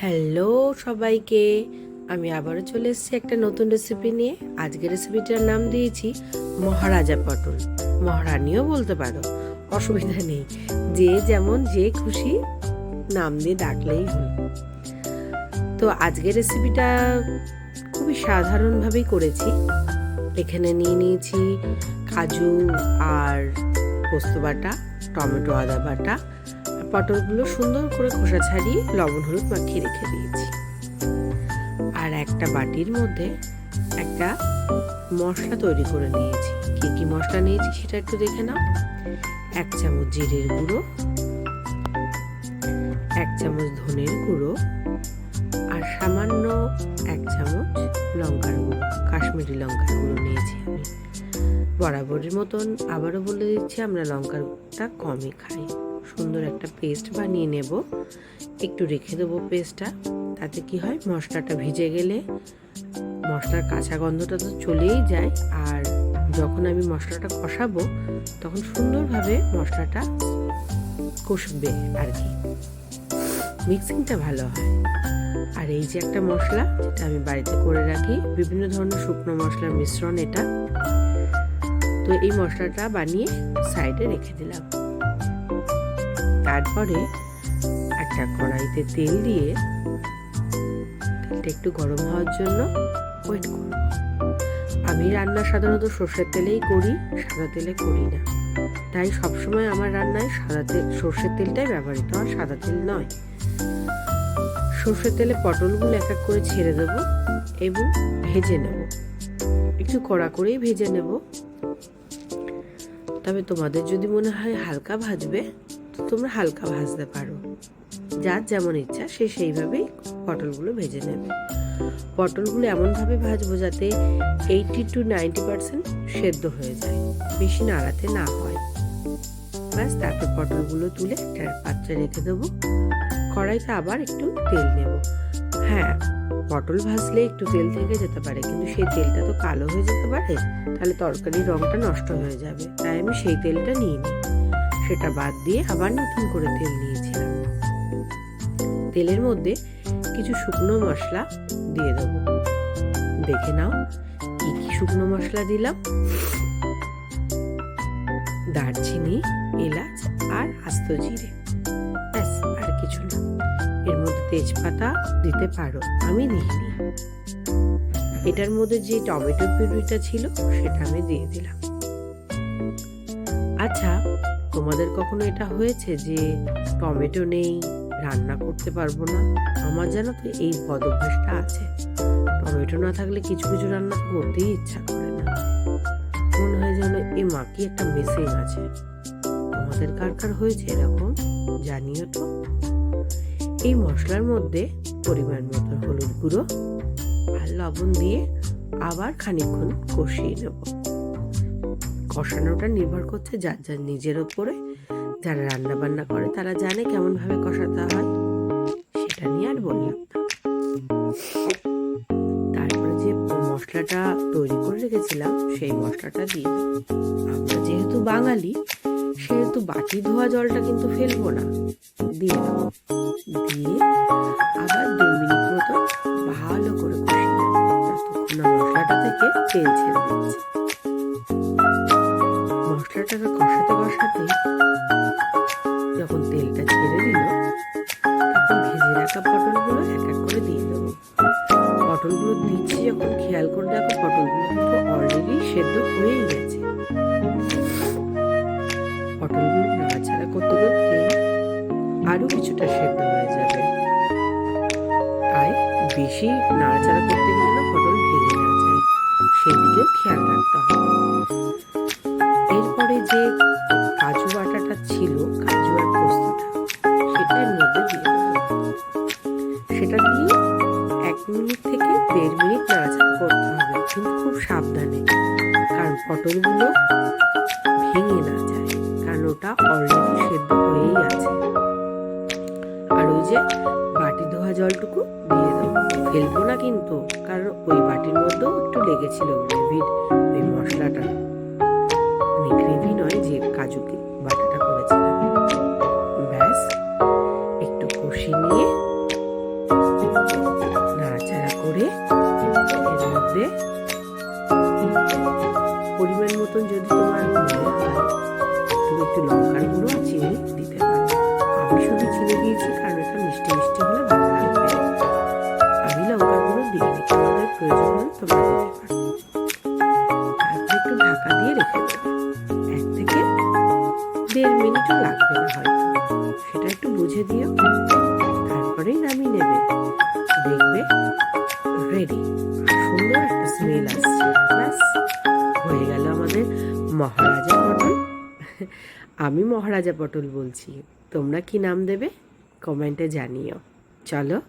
Hello সবাইকে। আমি আবারও চলে এসেছি একটা নতুন রেসিপি নিয়ে। আজকের রেসিপিটার নাম দিয়েছি মহারাজা পটল। মহারানীও বলতে পারো, অসুবিধা নেই। যে যেমন যে খুশি নাম দিয়ে ডাকলেই হল। তো আজকের রেসিপিটা খুবই সাধারণভাবেই করেছি। এখানে নিয়ে নিয়েছি কাজু আর পোস্ত বাটা, টমেটো আদা বাটা পটলগুলো সুন্দর করে খোসা ছাড়িয়ে লবণ, হলুদ মাখিয়ে রেখে দিয়েছি। আর একটা বাটির মধ্যে একটা মশলা তৈরি করে নিয়েছি। কি কি মশলা নিয়েছি সেটা একটু দেখে নাও। এক চামচ জিরের গুঁড়ো, এক চামচ ধনের গুঁড়ো আর সামান্য এক চামচ লঙ্কার গুঁড়ো, কাশ্মীরি লঙ্কার গুঁড়ো নিয়েছি আমি। বরাবরের মতন আবারও বলে দিচ্ছি, আমরা লঙ্কাটা কমই খাই। সুন্দর একটা পেস্ট বানিয়ে নেব। একটু রেখে দেবো পেস্টটা। তাতে কি হয়, মশলাটা ভিজে গেলে মশলার কাঁচা গন্ধটা তো চলেই যায়। আর যখন আমি মশলাটা কষাবো, তখন সুন্দরভাবে মশলাটা কষবে আর কি মিক্সিংটা ভালো হয়। আর এই যে একটা মশলা, যেটা আমি বাড়িতে করে রাখি, বিভিন্ন ধরনের শুকনো মশলার মিশ্রণ এটা। তো এই মশলাটা বানিয়ে সাইডে রেখে দিলাম। তারপরে একটা কড়াইতে তেল দিয়ে তেলটা একটু গরম হওয়ার জন্য ওয়েট করব। আমি রান্না সাধারণত সর্ষের তেলেই করি, সাদা তেলে করি না। তাই সবসময় আমার রান্নায় সাদা তেল, সর্ষের তেলটাই ব্যবহৃত হয় সাদা তেল নয়। সর্ষের তেলে পটলগুলো এক এক করে ছেড়ে দেব এবং ভেজে নেব। একটু কড়া করেই ভেজে নেব। তবে তোমাদের যদি মনে হয় হালকা ভাজবে তো তোমরা হালকা ভাজতে পারো। যার যেমন ইচ্ছা সে সেইভাবেই পটলগুলো ভেজে নেবে। পটলগুলো এমনভাবে ভাজবো যাতে এইটি টু নাইনটি পার্সেন্ট সেদ্ধ হয়ে যায়, বেশি নাড়াতে না হয়। ব্যাস, তারপর পটলগুলো তুলে একটা পাত্রে রেখে দেবো। কড়াইতে আবার একটু তেল নেব। হ্যাঁ পটল ভাজলে একটু তেল থেকে যেতে পারে, কিন্তু সেই তেলটা তো কালো হয়ে যেতে পারে, তাহলে তরকারির রঙটা নষ্ট হয়ে যাবে, তাই আমি সেই তেলটা নিয়ে নিই সেটা বাদ দিয়ে আবার নতুন করে তেল নিয়েছিলাম। তেলের মধ্যে কিছু শুকনো মশলা দিয়ে দেবো। দেখে নাও, কি কি শুকনো মশলা দিলাম। দারচিনি, এলাচ আর আস্ত জিরে। ব্যাস, আর কিছু না। এর মধ্যে তেজপাতা দিতে পারো, আমি দিইনি। এটার মধ্যে যে টমেটো পিউরিটা ছিল, সেটা আমি দিয়ে দিলাম। আচ্ছা তোমাদের কখনো এটা হয়েছে যে টমেটো নেই, রান্না করতে পারব না? আমার জানো তো এই বদ অভ্যাসটা আছে। টমেটো না থাকলে কিছু কিছু রান্না করতেই ইচ্ছা করে না। মনে হয় যেন এ মা কি একটা মিসিং আছে। তোমাদের কার কার হয়েছে এরকম? জানিও তো। এই মশলার মধ্যে পরিমাণ মতো হলুদ গুঁড়ো আর লবণ দিয়ে আবার খানিকক্ষণ কষিয়ে নেব। কষানোটা নির্ভর করছে যার যার নিজের ওপরে যারা রান্না বান্না করে তারা জানে কেমন ভাবে কষাতে হয়। সেটা নিয়ে আর বললাম তারপরে যে মশলাটা তৈরি করে রেখেছিলাম, সেই মশলাটা দিয়ে আমরা যেহেতু বাঙালি, সেহেতু বাটি ধোয়া জলটা কিন্তু ফেলব না। দিয়ে দিয়ে আবার দু মিনিট মতো ভালো করে কষিয়ে মশলাটা থেকে তেল ছেড়ে দিচ্ছে। মশলাটাকে কষাতে কষাতে যখন তেলটা ছেড়ে দিল, তখন ভেজে রাখা পটলগুলো এক এক করে দিয়ে দেবো। পটলগুলো দিচ্ছি যখন, খেয়াল করে দেখো পটলগুলো কিন্তু অলরেডি সেদ্ধ হয়েই গেছে। পটলগুলো নাড়াচাড়া করতে করতে আরও কিছুটা সেদ্ধ হয়ে যাবে। তাই বেশি নাড়াচাড়া করতে গেলে পটল ভেঙে না যায়। সেদিকেও খেয়াল রাখতে হবে। এরপরে যে কাজু বাটাটা ছিল, কাজু আর পোস্তটা, সেটা এর মধ্যে দিয়ে সেটা দিয়ে এক মিনিট থেকে দেড় মিনিট নাড়াচাড়া করতে হবে, কিন্তু খুব সাবধানে, কারণ পটলগুলো ভেঙে না যায়, কারণ ওটা অলরেডি সেদ্ধ হয়েই আছে। আর ওই যে বাটি ধোয়া জলটুকু দিয়ে দেবো ফেলব না কিন্তু, কারণ ওই বাটির মধ্যেও একটু লেগেছিল গ্রেভির ওই মশলাটা। কাজুকে বাটাটা করেছিলাম। ব্যাস, একটু কষি নিয়ে নাড়াচাড়া করে এর মধ্যে পরিমাণ মতন যদি তোমার মনে হয় তুমি একটু লঙ্কার গুঁড়ো চিনি দিতে পারো। আমি শুধু চিনি দিয়েছি দেড় মিনিটও লাগবে না হয়তো। সেটা একটু বুঝে দিও। তারপরেই নামিয়ে নেবে। দেখবে রেডি সুন্দর একটা স্মেল আসছে। ব্যাস, হয়ে গেল আমাদের মহারাজা পটল। আমি মহারাজা পটল বলছি। তোমরা কি নাম দেবে? কমেন্টে জানিও। চলো